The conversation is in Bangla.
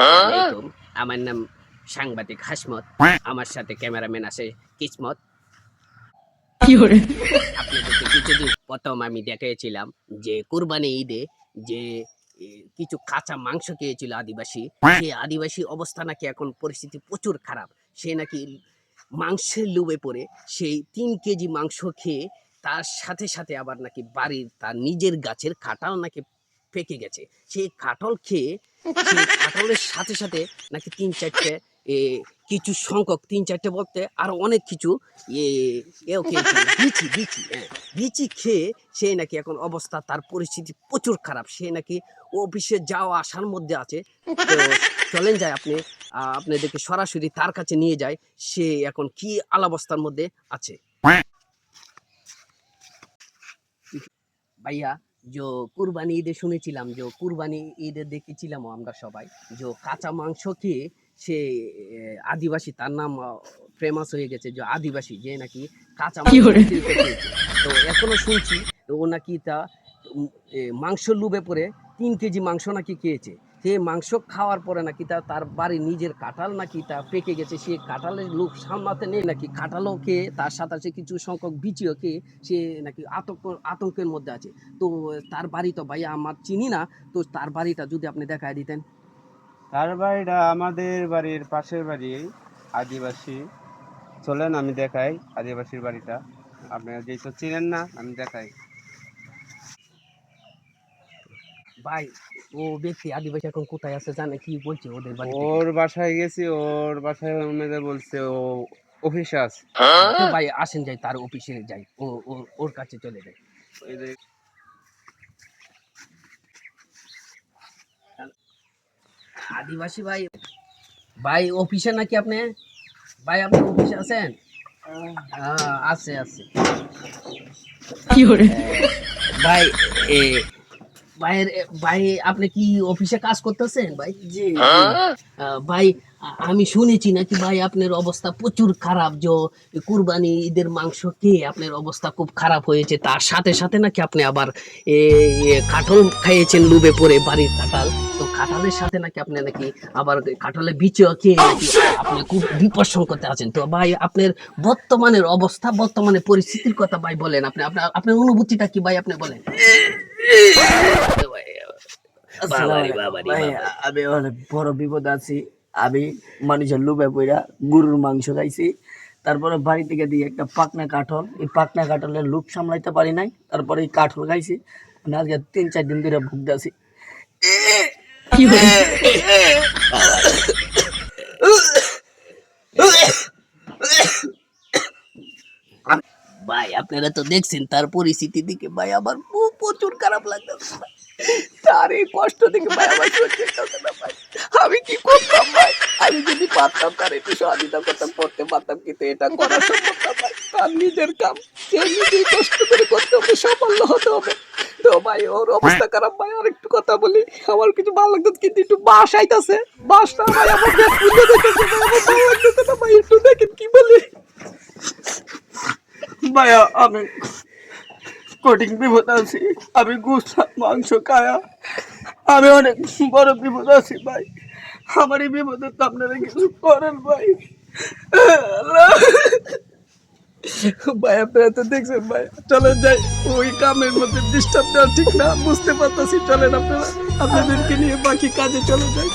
আসসালামাইকুম আমার নাম সাংবাদিক হাসমত। আমার সাথে ক্যামেরাম্যান আছে কিসমত। আপনাদেরকে কিছুদিন প্রথম আমি দেখিয়েছিলাম যে কুরবানি ঈদে যে কিছু কাঁচা মাংস খেয়েছিল আদিবাসী। সেই আদিবাসী অবস্থা নাকি এখন পরিস্থিতি প্রচুর খারাপ। সে নাকি মাংসের লোভে পড়ে। সেই তিন কেজি মাংস খেয়ে তার সাথে সাথে আবার নাকি বাড়ির তার নিজের গাছের কাঁঠাল নাকি পেকে গেছে। সেই কাঁঠাল খেয়ে কাঁঠালের সাথে সাথে নাকি তিন চারটে কিছু সংখ্যক তিন চারটে বলতে আরও অনেক কিছু এও বিচি বিচি হ্যাঁ। বিচি খেয়ে সে নাকি এখন অবস্থা তার পরিস্থিতি প্রচুর খারাপ। সে নাকি অফিসে যাওয়া আসার মধ্যে আছে। তো চলেন যায় আপনি আপনাদেরকে সরাসরি তার কাছে নিয়ে যায় সে এখন কি আলাবস্থার মধ্যে আছে? ভাইয়া যে কুরবানি ঈদে শুনেছিলাম যে কুরবানি ঈদে দেখেছিলাম আমরা সবাই। যে কাঁচা মাংস খেয়ে সে আদিবাসী তার নাম ফেমাস হয়ে গেছে যে আদিবাসী যে নাকি কাঁচা মাংস তো এখনও শুনছি ও নাকি তা মাংস লুবে পরে তিন কেজি মাংস নাকি খেয়েছে। সে মাংস খাওয়ার পরে নাকি তা তার বাড়ি নিজের কাঁঠাল নাকি তা পেকে গেছে, সে কাঁঠালের লোক সামলাতে নেই নাকি? কাঁঠালও খেয়ে, তার সাথে আছে কিছু সংখ্যক বিচিও খেয়ে সে নাকি আতঙ্ক আতঙ্কের মধ্যে আছে। তো, তার বাড়ি তো ভাই আমার চিনি না, তো তার বাড়িটা যদি আপনি দেখায় দিতেন। তার বাড়িটা আমাদের বাড়ির পাশের বাড়ি, আদিবাসী। চলেন আমি দেখাই আদিবাসীর বাড়িটা। আপনারা যেহেতু চিনেন না, আমি দেখাই। ভাই ও ব্যক্তি আদিবাসী এখন কোথায় আছে জানে কি বলছে ওদের বাড়ি ওর বাসায় গেছি ওর বাসায় ওনাদের বলছে ও অফিসে আছে। ভাই আসেন যাই তার অফিসে যাই ও ওর কাছে চলে যাই। আদিবাসী ভাই ভাই অফিসে নাকি আপনি? ভাই আপনি অফিসে আছেন? হ্যাঁ। আছে আছে। ভাই এ ভাইয়ের ভাই আপনি কি অফিসে কাজ করতেছেন? ভাই জি। ভাই আমি শুনেছি নাকি ভাই আপনার অবস্থা প্রচুর খারাপ যে কুরবানি ঈদের মাংস খেয়ে আপনার অবস্থা খুব খারাপ হয়েছে। তার সাথে সাথে নাকি আপনি আবার কাঁঠাল খাইয়েছেন লুবে পরে বাড়ির কাঁঠাল। তো কাঁঠালের সাথে নাকি আপনি নাকি আবার কাঁঠালের বিচও খেয়ে নাকি আপনি খুব বিপদ সংকটে আছেন? তো ভাই আপনার বর্তমানের অবস্থা বর্তমানে পরিস্থিতির কথা ভাই বলেন। আপনি আপনার আপনার অনুভূতিটা কি ভাই আপনি বলেন? আমি অনেক বড় বিপদ আছি। আমি মানুষের লোভে পইরা গরুর মাংস খাইছি। তারপরে বাড়ি থেকে দিয়ে একটা পাকনা কাঠল এই পাকনা কাঠলের লুপ সামলাইতে পারি নাই। তারপরে এই কাঠল খাইছি। আমি আজকে তিন চার দিন ধরে ভুগতেছি ভাই আপনারা তো দেখছেন, তার পরিস্থিতি দিকে ভাই আমার প্রচুর খারাপ লাগতেছে। তার এই কষ্ট দেখে ভাই আমার না ভাই আমি কি করতাম ভাই? আমি যদি পারতাম, তার একটু সহযোগিতা করতাম, করতে পারতাম, কিন্তু এটা করা সম্ভব না ভাই। তার নিজের কাম সে নিজেই কষ্ট করে করতে হবে সাফল্য হতে হবে। তো ভাই, ওর অবস্থা খারাপ ভাই আর একটু কথা বলি। আমার কিছু ভালো লাগতো কিন্তু একটু বাস আইতাছে। বাসটা ভাই, আমার ভালো লাগতেছে না ভাই, একটু দেখেন কি বলি। ভাইয়া আমি কঠিন বিপদ আছি, আমি গুস মাংস খায়া, আমি অনেক বড় বিপদ আছি ভাই। আমার এই বিপদে তো আপনারা কিছু করেন ভাই। ভাই, আপনারা তো দেখছেন ভাই, চলেন যাই। ওই কামের মধ্যে ডিস্টার্ব দেওয়া ঠিক না, বুঝতে পারতেছি, চলেন আপনারা। আপনাদেরকে নিয়ে বাকি কাজে চলে যাই।